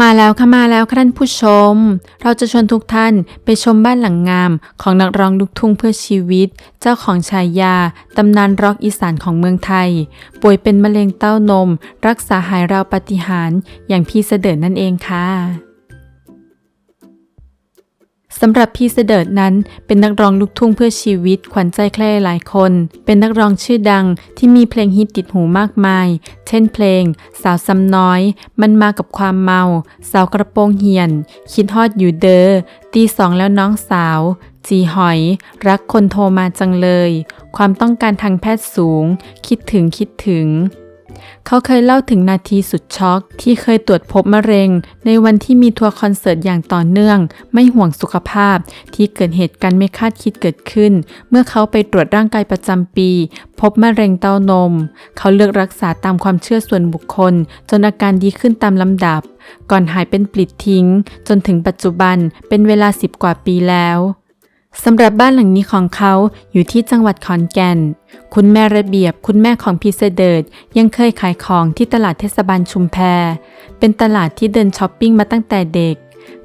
มาแล้วค่ะมาแล้วค่ะท่านผู้ชม เราจะชวนทุกท่านไปชมบ้านหลังงามของนักร้องลูกทุ่งเพื่อชีวิต เจ้าของฉายาตำนานร็อกอีสานของเมืองไทย ป่วยเป็นมะเร็งเต้านม รักษาหายราวปาฏิหาริย์อย่างพี่เสดิร์ดนั่นเองค่ะ สำหรับพี่เสดิร์ดนั้นเป็นนักร้องลูกทุ่งเพื่อชีวิตขวัญใจใครหลายคน เป็นนักร้องชื่อดังที่มีเพลงฮิตติดหูมากมาย เช่นเพลง สาวซ้ำน้อย มันมากับความเมา สาวกระโปรงเหียน คิดฮอดอยู่เดอตีสองแล้วน้องสาว จีหอย รักคนโทรมาจังเลย ความต้องการทางแพทย์สูง คิดถึงคิดถึง เขาเคยเล่าถึงนาทีสุดช็อก ที่เคยตรวจพบมะเร็ง ในวันที่มีทัวร์คอนเสิร์ตอย่างต่อเนื่อง ไม่ห่วงสุขภาพ ที่เกิดเหตุการณ์ไม่คาดคิดเกิดขึ้น เมื่อเขาไปตรวจร่างกายประจำปี พบมะเร็งเต้านม เขาเลือกรักษาตามความเชื่อส่วนบุคคล จนอาการดีขึ้นตามลำดับ ก่อนหายเป็นปลิดทิ้ง จนถึงปัจจุบันเป็นเวลาสิบกว่าปีแล้ว สำหรับบ้านหลังนี้ของเขาอยู่ที่จังหวัดขอนแก่น คุณแม่ระเบียบ คุณแม่ของพีเสเดิร์ดยังเคยขายของที่ตลาดเทศบาลชุมแพ เป็นตลาดที่เดินช้อปปิ้งมาตั้งแต่เด็ก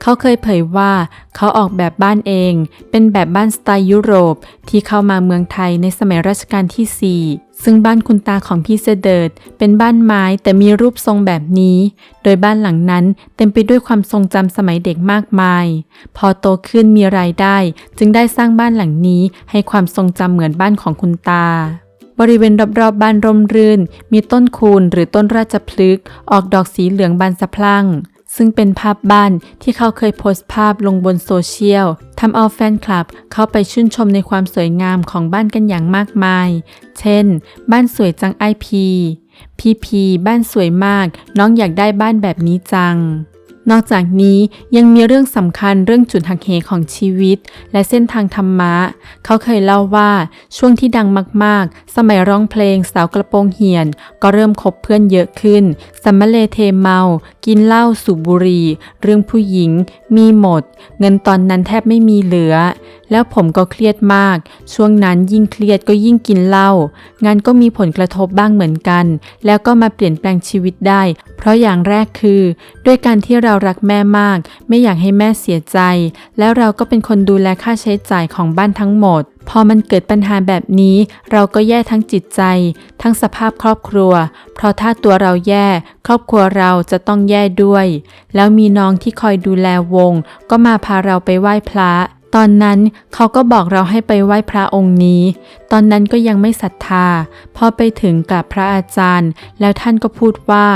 เขาเคยเผยว่าเขาออกแบบบ้านเอง เป็นแบบบ้านสไตล์ยุโรปที่เข้ามาเมืองไทยในสมัยรัชกาลที่ 4 ซึ่งบ้านคุณตาของพี่เสเดิร์ดเป็นบ้านไม้แต่มีรูปทรงแบบนี้ โดยบ้านหลังนั้นเต็มไปด้วยความทรงจำสมัยเด็กมากมาย พอโตขึ้นมีรายได้ จึงได้สร้างบ้านหลังนี้ให้ความทรงจำเหมือนบ้านของคุณตาบริเวณรอบๆบบ้านร่มรื่น มีต้นคูนหรือต้นราชพฤกษ์ออกดอกสีเหลืองบานสะพรั่ง ซึ่งเป็นภาพบ้านที่เขาเคยโพสต์ภาพลงบนโซเชียลทำเอาแฟนคลับเข้าไปชื่นชมในความสวยงามของบ้านกันอย่างมากมาย เช่น บ้านสวยจังไอพี พีพี บ้านสวยมาก น้องอยากได้บ้านแบบนี้จัง นอกจากนี้ยังมีเรื่องสำคัญเรื่องจุดหักเหของชีวิต และเส้นทางธรรมะ เขาเคยเล่าว่าช่วงที่ดังมากๆ สมัยร้องเพลงสาวกระโปรงเหียน ก็เริ่มคบเพื่อนเยอะขึ้นสัมเลเทเมา กินเหล้าสูบบุหรี่เรื่องผู้หญิง มีหมด เงินตอนนั้นแทบไม่มีเหลือ แล้วผมก็เครียดมาก ช่วงนั้นยิ่งเครียดก็ยิ่งกินเหล้างานก็มีผลกระทบบ้างเหมือนกัน แล้วก็มาเปลี่ยนแปลงชีวิตได้ เพราะอย่างแรกคือ ด้วยการที่เรารักแม่มาก ไม่อยากให้แม่เสียใจ แล้วเราก็เป็นคนดูแลค่าใช้จ่ายของบ้านทั้งหมด พอมันเกิดปัญหาแบบนี้ เราก็แย่ทั้งจิตใจ ทั้งสภาพครอบครัว เพราะถ้าตัวเราแย่ ครอบครัวเราจะต้องแย่ด้วย แล้วมีน้องที่คอยดูแลวง ก็มาพาเราไปไหว้พระ ตอนนั้นเขาก็บอกเราให้ไปไหว้พระองค์นี้ ตอนนั้นก็ยังไม่ศรัทธา พอไปถึงกับพระอาจารย์ แล้วท่านก็พูดว่า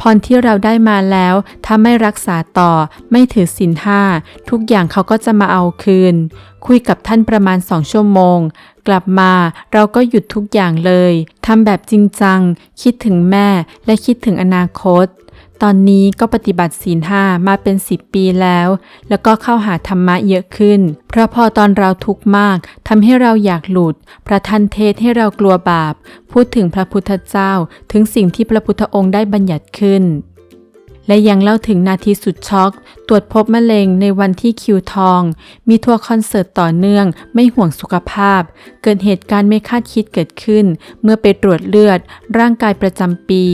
พรที่เราได้มาแล้ว ถ้าไม่รักษาต่อ ไม่ถือศีลห้า ทุกอย่างเขาก็จะมาเอาคืน คุยกับท่านประมาณสองชั่วโมง กลับมาเราก็หยุดทุกอย่างเลย ทำแบบจริงจัง คิดถึงแม่และคิดถึงอนาคต ตอนนี้ก็ปฏิบัติศีลห้ามาเป็น10ปีแล้ว แล้วก็เข้าหาธรรมะเยอะขึ้น เพราะพอตอนเราทุกข์มากทำให้เราอยากหลุด พระท่านเทศให้เรากลัวบาป พูดถึงพระพุทธเจ้า ถึงสิ่งที่พระพุทธองค์ได้บัญญัติขึ้นและยังเล่าถึงนาทีสุดช็อก ตรวจพบมะเร็งในวันที่คิวทอง มีทัวร์คอนเสิร์ตต่อเนื่อง ไม่ห่วงสุขภาพ เกิดเหตุการณ์ไม่คาดคิดเกิดขึ้น เมื่อไปตรวจเลือด ร่างกายประจำปี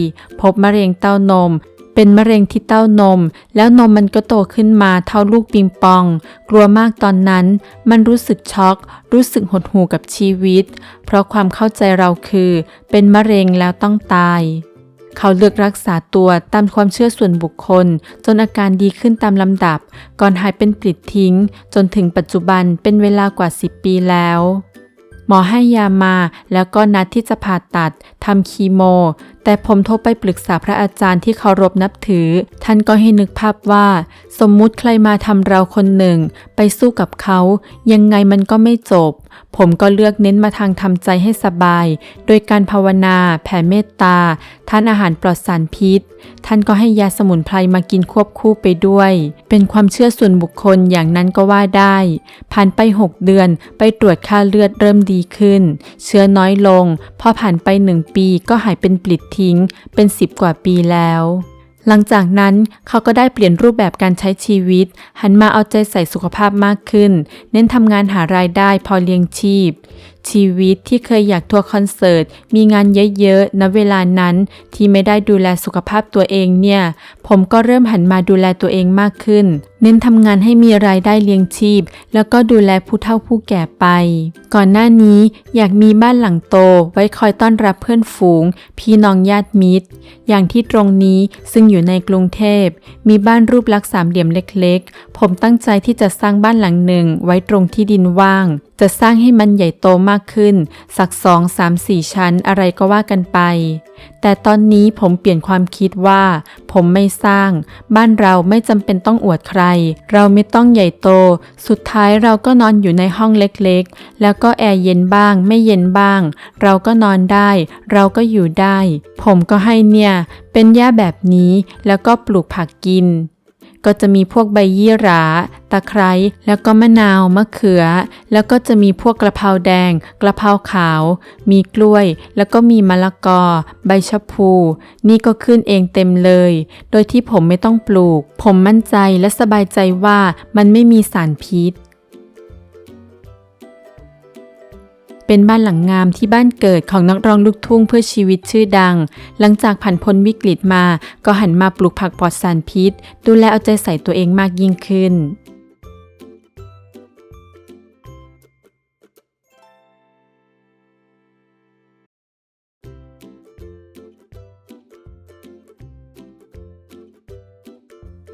พบมะเร็งเต้านม เป็นมะเร็งที่เต้านม แล้วนมมันก็โตขึ้นมาเท่าลูกปิงปอง กลัวมากตอนนั้น มันรู้สึกช็อก รู้สึกหดหู่กับชีวิต เพราะความเข้าใจเราคือ เป็นมะเร็งแล้วต้องตาย เขาเลือกรักษาตัวตามความเชื่อส่วนบุคคล จนอาการดีขึ้นตามลำดับ ก่อนหายเป็นปลิดทิ้ง จนถึงปัจจุบันเป็นเวลากว่า 10 ปีแล้ว หมอให้ยามา แล้วก็นัดที่จะผ่าตัดทำคีโม แต่ผมโทรไปปรึกษาพระอาจารย์ที่เคารพนับถือ ท่านก็ให้นึกภาพว่า สมมุติใครมาทำเราคนหนึ่ง ไปสู้กับเขา ยังไงมันก็ไม่จบ ผมก็เลือกเน้นมาทางทำใจให้สบาย โดยการภาวนา แผ่เมตตา ทานอาหารปลอดสารพิษ ท่านก็ให้ยาสมุนไพรมากินควบคู่ไปด้วย เป็นความเชื่อส่วนบุคคลอย่างนั้นก็ว่าได้ ผ่านไป 6 เดือนไปตรวจค่าเลือดเริ่มดีขึ้น เชื้อน้อยลง พอผ่านไป 1 ปีก็หายเป็นปลิดทิ้ง เป็น 10 กว่าปีแล้ว หลังจากนั้นเขาก็ได้เปลี่ยนรูปแบบการใช้ชีวิต หันมาเอาใจใส่สุขภาพมากขึ้น เน้นทำงานหารายได้พอเลี้ยงชีพ ชีวิตที่เคยอยากทัวร์คอนเสิร์ต มีงานเยอะๆณเวลานั้นที่ไม่ได้ดูแลสุขภาพตัวเองเนี่ย ผมก็เริ่มหันมาดูแลตัวเองมากขึ้น เน้นทำงานให้มีรายได้เลี้ยงชีพ แล้วก็ดูแลผู้เฒ่าผู้แก่ไป ก่อนหน้านี้อยากมีบ้านหลังโต ไว้คอยต้อนรับเพื่อนฝูง พี่น้องญาติมิตร อย่างที่ตรงนี้ซึ่งอยู่ในกรุงเทพ มีบ้านรูปลักษณ์สามเหลี่ยมเล็กๆ ผมตั้งใจที่จะสร้างบ้านหลังหนึ่งไว้ตรงที่ดินว่าง จะสร้างให้มันใหญ่โตมากขึ้น สักสองสามสี่ชั้นอะไรก็ว่ากันไป แต่ตอนนี้ผมเปลี่ยนความคิดว่า ผมไม่สร้าง บ้านเราไม่จำเป็นต้องอวดใคร เราไม่ต้องใหญ่โต สุดท้ายเราก็นอนอยู่ในห้องเล็กๆ แล้วก็แอร์เย็นบ้าง ไม่เย็นบ้าง เราก็นอนได้ เราก็อยู่ได้ ผมก็ให้เนี่ย เป็นหญ้าแบบนี้แล้วก็ปลูกผักกิน ก็จะมีพวกใบยี่หราตะไคร้แล้วก็มะนาวมะเขือ แล้วก็จะมีพวกกระเพราแดง กระเพราขาว มีกล้วย แล้วก็มีมะละกอ ใบชะพู นี่ก็ขึ้นเองเต็มเลย โดยที่ผมไม่ต้องปลูก ผมมั่นใจและสบายใจว่ามันไม่มีสารพิษ เป็นบ้านหลังงามที่บ้านเกิดของนักร้องลูกทุ่งเพื่อชีวิตชื่อดัง หลังจากผ่านพ้นวิกฤตมา ก็หันมาปลูกผักปลอดสารพิษ ดูแลเอาใจใส่ตัวเองมากยิ่งขึ้น